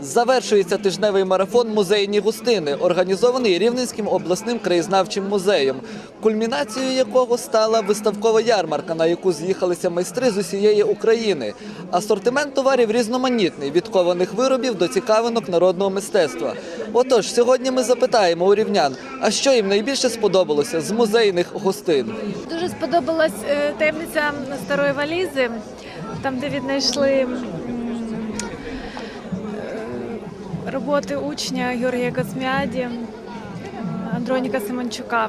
Завершується тижневий марафон музейні густини, організований Рівненським обласним краєзнавчим музеєм, кульмінацією якого стала виставкова ярмарка, на яку з'їхалися майстри з усієї України. Асортимент товарів різноманітний від кованих виробів до цікавинок народного мистецтва. Отож, сьогодні ми запитаємо у рівнян, а що їм найбільше сподобалося з музейних гостин. Дуже сподобалась е, таємниця старої валізи, там, де віднайшли м, е, роботи учня Георгія Косміаді, е, Андроніка Симончука.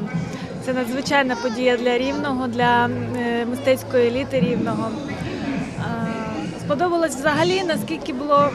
Це надзвичайна подія для рівного, для е, мистецької еліти рівного. Е, Сподобалось взагалі, наскільки було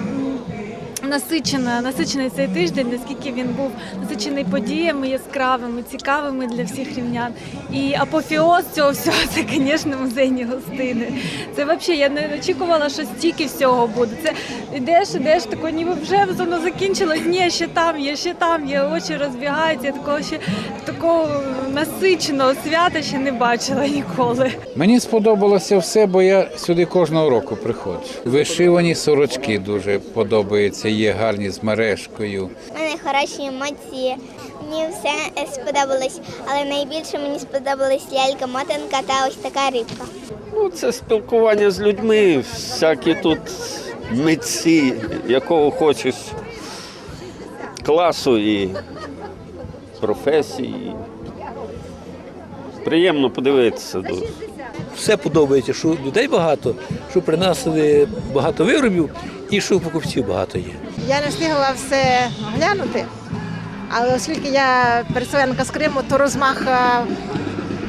насичена, насичений цей тиждень, наскільки він був насичений подіями яскравими, цікавими для всіх рівнян. І апофеоз цього всього це, звісно, музейні гостини. Це взагалі я не очікувала, що стільки всього буде. Це йдеш, ідеш, тако, ніби вже воно закінчилось. Ні, ще там є, ще там є, очі розбігаються. Такого ще такого насиченого свята ще не бачила ніколи. Мені сподобалося все, бо я сюди кожного року приходжу. Вишивані сорочки дуже подобаються, є гарні з мережкою. У мене хороші емоції. Мені все сподобалось, але найбільше мені сподобалась лялька, мотанка та ось така рибка. Ну, це спілкування з людьми, всякі тут митці, якого хочеш класу і професії. Приємно подивитися дуже. все подобається, що людей багато, що принесли багато виробів і що покупців багато є. Я не встигла все глянути, але оскільки я переселенка з Криму, то розмах е,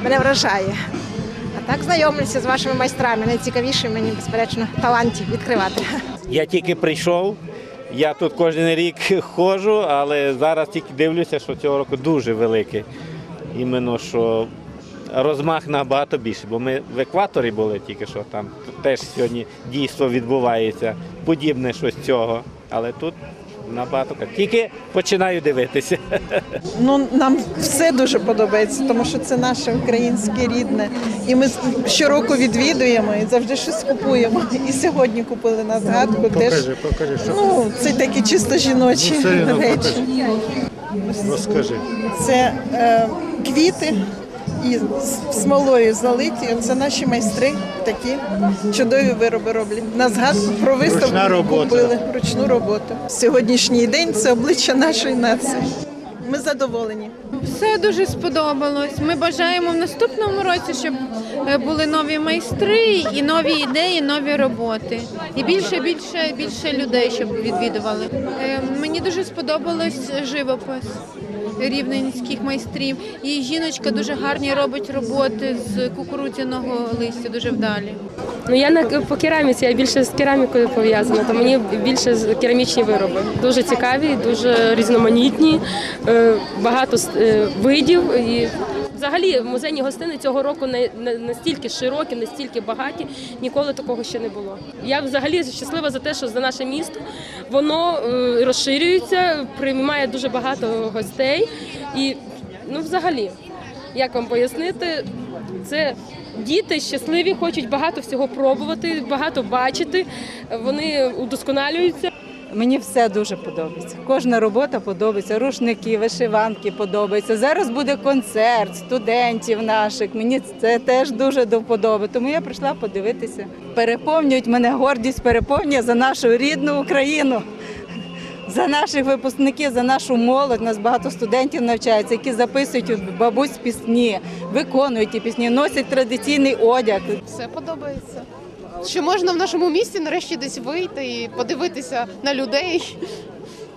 мене вражає. А так знайомлюся з вашими майстрами. Найцікавіше мені, безперечно, талантів відкривати. Я тільки прийшов. Я тут кожен рік ходжу, але зараз тільки дивлюся, що цього року дуже великий. Іменно що розмах набагато більше, бо ми в екваторі були тільки що там теж сьогодні дійство відбувається, подібне щось цього. Але тут набагато тільки починаю дивитися. Ну нам все дуже подобається, тому що це наше українське рідне. І ми щороку відвідуємо і завжди щось купуємо. І сьогодні купили на згадку. Теж покажи, що ну це такі чисто жіночі Ну, речі. розкажи. Це е, квіти і смолою залиті. Це наші майстри такі чудові вироби роблять. На згадку про виставку купили ручну роботу. Сьогоднішній день це обличчя нашої нації. Ми задоволені. Все дуже сподобалось. Ми бажаємо в наступному році, щоб е, були нові майстри і нові ідеї, нові роботи. І більше, більше, більше людей, щоб відвідували. Е, Мені дуже сподобалось живопис рівненських майстрів. І жіночка дуже гарні робить роботи з кукурудзяного листя, дуже вдалі. Ну я на по кераміці, я більше з керамікою пов'язана, то мені більше керамічні вироби. Дуже цікаві, дуже різноманітні, е, багато е, видів. І взагалі музейні гостини цього року не, настільки широкі, настільки багаті, ніколи такого ще не було. Я взагалі щаслива за те, що за наше місто воно е, розширюється, приймає дуже багато гостей і ну взагалі. Як вам пояснити, це діти щасливі, хочуть багато всього пробувати, багато бачити. Вони удосконалюються. Мені все дуже подобається. Кожна робота подобається. Рушники, вишиванки подобаються. Зараз буде концерт студентів наших. Мені це теж дуже до вподоби. Тому я прийшла подивитися. Переповнюють мене гордість, переповнює за нашу рідну Україну. За наших випускників, за нашу молодь, У нас багато студентів навчаються, які записують бабусь пісні, виконують ті пісні, носять традиційний одяг. Все подобається. Що можна в нашому місті нарешті десь вийти і подивитися на людей,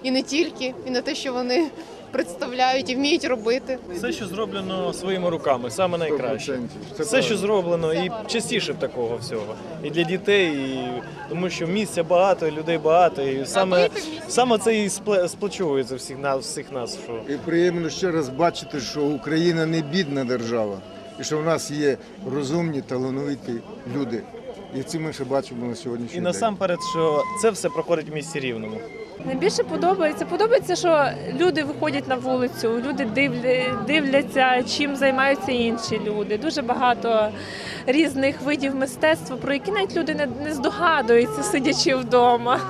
і не тільки, і на те, що вони представляють і вміють робити. Все, що зроблено своїми руками, саме найкраще. Все, що зроблено, і частіше б такого всього. І для дітей, і тому що місця багато, і людей багато, і саме, саме це і сплачується всіх нас, всіх нас. Що І приємно ще раз бачити, що Україна не бідна держава, і що в нас є розумні, талановиті люди. І це ми ще бачимо на сьогоднішній і день. насамперед, що це все проходить в місті рівному. Найбільше подобається. Подобається, що люди виходять на вулицю, люди дивляться, чим займаються інші люди. Дуже багато різних видів мистецтва, про які навіть люди не, не здогадуються, сидячи вдома.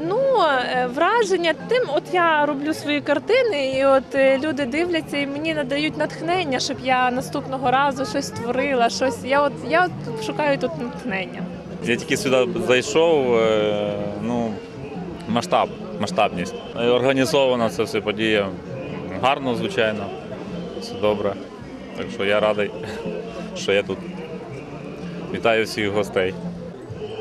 Ну, е, враження тим, от я роблю свої картини, і от е, люди дивляться і мені надають натхнення, щоб я наступного разу щось створила, щось. Я от я от шукаю тут натхнення. Я тільки сюди зайшов, е, ну, масштаб, масштабність. Організована це все подія гарно, звичайно, все добре. Так що я радий, що я тут. Вітаю всіх гостей.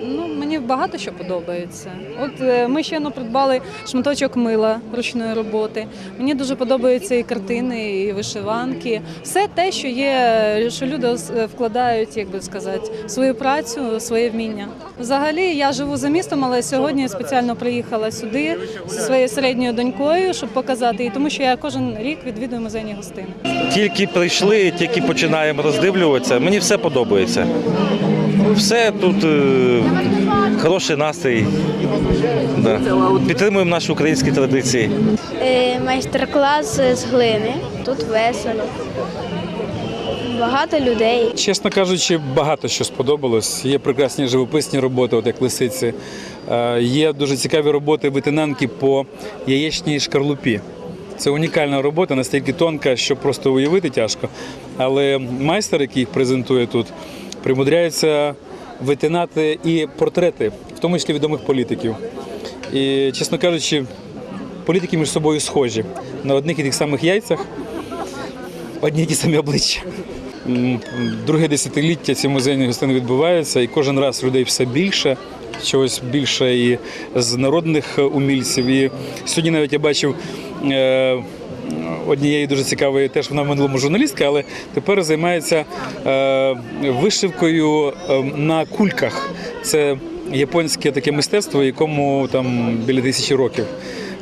Ну, мені багато що подобається. От е, ми щойно придбали шматочок мила ручної роботи. Мені дуже подобаються і картини, і вишиванки. Все те, що є, що люди е, вкладають, як би сказати, свою працю, своє вміння. Взагалі, я живу за містом, але сьогодні спеціально приїхала сюди зі своєю середньою донькою, щоб показати їй, тому що я кожен рік відвідую музейні гостини. Тільки прийшли, тільки починаємо роздивлюватися. Мені все подобається. Все тут е, хороший настрій. Да. Підтримуємо наші українські традиції. Е, Майстер-клас з глини. Тут весело. Багато людей. Чесно кажучи, багато що сподобалось. Є прекрасні живописні роботи, от як лисиці. Е, Є дуже цікаві роботи витинанки по яєчній шкарлупі. Це унікальна робота, настільки тонка, що просто уявити тяжко. Але майстер, який їх презентує тут, примудряється витинати і портрети, в тому числі відомих політиків. І, чесно кажучи, політики між собою схожі на одних і тих самих яйцях, одні й ті самі обличчя. Друге десятиліття ці музейні гостини відбуваються, і кожен раз людей все більше, чогось більше і з народних умільців. І сьогодні навіть я бачив однієї дуже цікавої, теж вона в минулому журналістка, але тепер займається е, вишивкою е, на кульках. Це японське таке мистецтво, якому там біля тисячі років.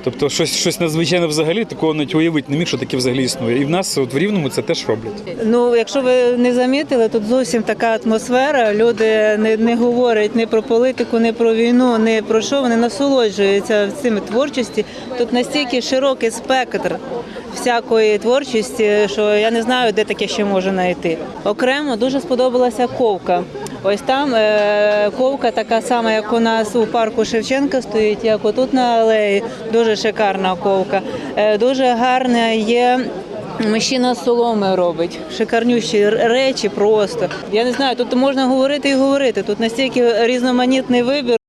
Тобто щось, щось надзвичайне взагалі, такого навіть уявити не міг, що таке взагалі існує. І в нас от в Рівному це теж роблять. Ну, якщо ви не замітили, тут зовсім така атмосфера. Люди не, не говорять ні про політику, ні про війну, ні про що. Вони насолоджуються цими творчості. Тут настільки широкий спектр всякої творчості, що я не знаю, де таке ще можна знайти. Окремо дуже сподобалася ковка. Ось там е, ковка така сама, як у нас у парку Шевченка стоїть, як отут на алеї. Дуже шикарна ковка. Е, дуже гарна є. Мужчина з соломи робить шикарнющі речі просто. Я не знаю, тут можна говорити і говорити. Тут настільки різноманітний вибір.